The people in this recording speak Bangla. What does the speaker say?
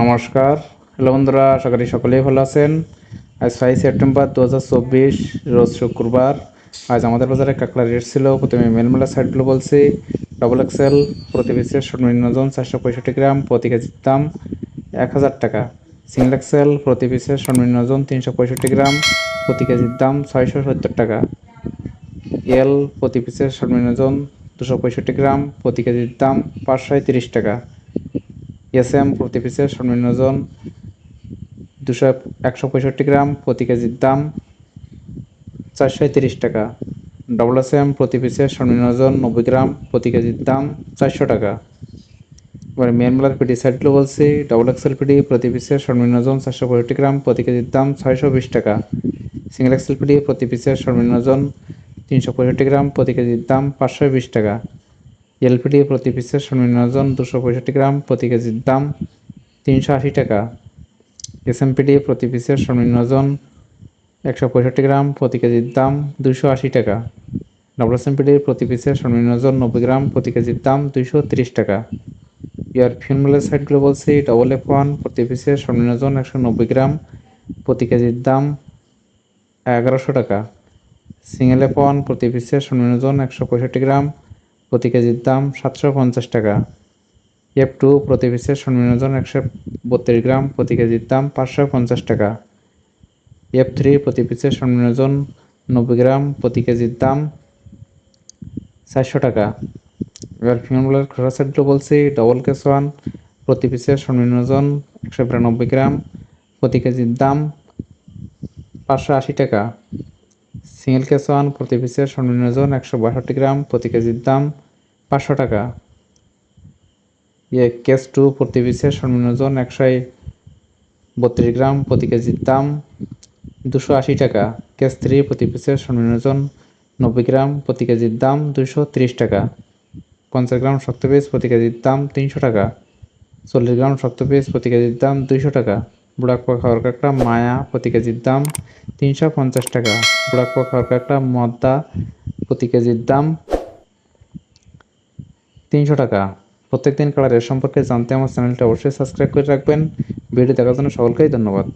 নমস্কার। হ্যালো বন্ধুরা, আশা করি সকলেই ভালো আছেন। আজ ফাইভ সেপ্টেম্বর দু হাজার চব্বিশ, রোজ শুক্রবার। আজ আমাদের বাজারে কাঁকড়া রেট ছিল প্রথমে মেলমেলা সাইডগুলো বলছি। ডবল এক্সেল প্রতি পিসের সর্বনিম্ন ওজন চারশো পঁয়ষট্টি গ্রাম প্রতি কেজির দাম এক হাজার টাকা। সিঙ্গেল এক্সেল প্রতি পিসের সর্বনিম্ন ওজন তিনশো পঁয়ষট্টি গ্রাম প্রতি কেজির দাম ছয়শো সত্তর টাকা। এল প্রতি পিসের সর্বনিম্ন ওজন দুশো পঁয়ষট্টি গ্রাম প্রতি কেজির দাম পাঁচশো তিরিশ টাকা। এস এম প্রতি পিসের সর্বনিম্ন ওজন দুশো একশো পঁয়ষট্টি গ্রাম প্রতি কেজির দাম চারশো তিরিশ টাকা। ডবল এস এম প্রতি পিসের সর্বনিম্ন ওজন নব্বই গ্রাম প্রতি কেজির দাম চারশো টাকা। এবার মিয়ানমার পিডি সাইডগুলো বলছি, ডবল এক্সেল পিডি প্রতি পিসের সর্বনিম্ন ওজন চারশো পঁয়ষট্টি গ্রাম প্রতি কেজির দাম ছয়শো বিশ টাকা। সিঙ্গেল এক্সেল পিডি প্রতি পিসের সর্বনিম্ন ওজন তিনশো পঁয়ষট্টি গ্রাম প্রতি কেজির দাম পাঁচশো বিশ টাকা। এলপিডি প্রতি পিসের সর্বনিম্ন ওজন দুশো পঁয়ষট্টি গ্রাম প্রতি কেজির দাম তিনশো আশি টাকা। এসএমপিডি প্রতি পিসের সর্বনিম্ন ওজন একশো পঁয়ষট্টি গ্রাম প্রতি কেজির দাম দুশো আশি টাকা। ডবল এসএমপিডি প্রতি পিসের সর্বনিম্ন ওজন নব্বই গ্রাম প্রতি কেজির দাম দুইশো তিরিশ টাকা। ইয়ার ফিউনমেলের সাইডগুলো বলছি ডবল এফ ওয়ান প্রতি পিসের সর্বনিম্ন ওজন একশো নব্বই গ্রাম প্রতি কেজির দাম এগারোশো টাকা। সিঙ্গেল এফ ওয়ান প্রতি পিসের সর্বনিম্ন ওজন একশো পঁয়ষট্টি গ্রাম প্রতি কেজির দাম সাতশো পঞ্চাশ টাকা। এফ টু প্রতি পিসের সর্বনিম্ন ওজন একশো বত্রিশ গ্রাম, প্রতি কেজির দাম পাঁচশো পঞ্চাশ টাকা। এফ থ্রি প্রতি পিসের সর্বনিম্ন ওজন নব্বই গ্রাম, প্রতি কেজির দাম চারশো টাকা। এবার ফিমেলগুলোর খোসা সেটগুলো বলছি ডবল কেস ওয়ান প্রতি পিসের সর্বনিম্ন ওজন একশো বিরানব্বই গ্রাম, প্রতি কেজির দাম পাঁচশো আশি টাকা। সিঙ্গেল কেস ওয়ান প্রতি পিসের সর্বনিম্ন ওজন একশো বাষট্টি গ্রাম প্রতি কেজির দাম পাঁচশো টাকা। ইয়ে কেস টু প্রতি পিসের সর্বনিম্ন ওজন একশো বত্রিশ গ্রাম প্রতি কেজির দাম দুশো আশি টাকা। কেস থ্রি প্রতি পিসের সর্বনিম্ন ওজন নব্বই গ্রাম প্রতি কেজির দাম দুশো তিরিশ টাকা। পঞ্চাশ গ্রাম শক্ত পিস প্রতি কেজির দাম তিনশো টাকা। চল্লিশ গ্রাম শক্ত পিস প্রতি কেজির দাম দুইশো টাকা। বুড়াকপা খাওয়ার কাঁকড়া, মায়া, প্রতি কেজির দাম তিনশো পঞ্চাশ টাকা। বুড়াক পোকা খাওয়ার কাঁকড়া, মদ্দা, প্রতি কেজির দাম তিনশো টাকা। প্রত্যেক দিন কালারের সম্পর্কে জানতে আমার চ্যানেলটা অবশ্যই সাবস্ক্রাইব করে রাখবেন। ভিডিও দেখার জন্য সকলকেই ধন্যবাদ।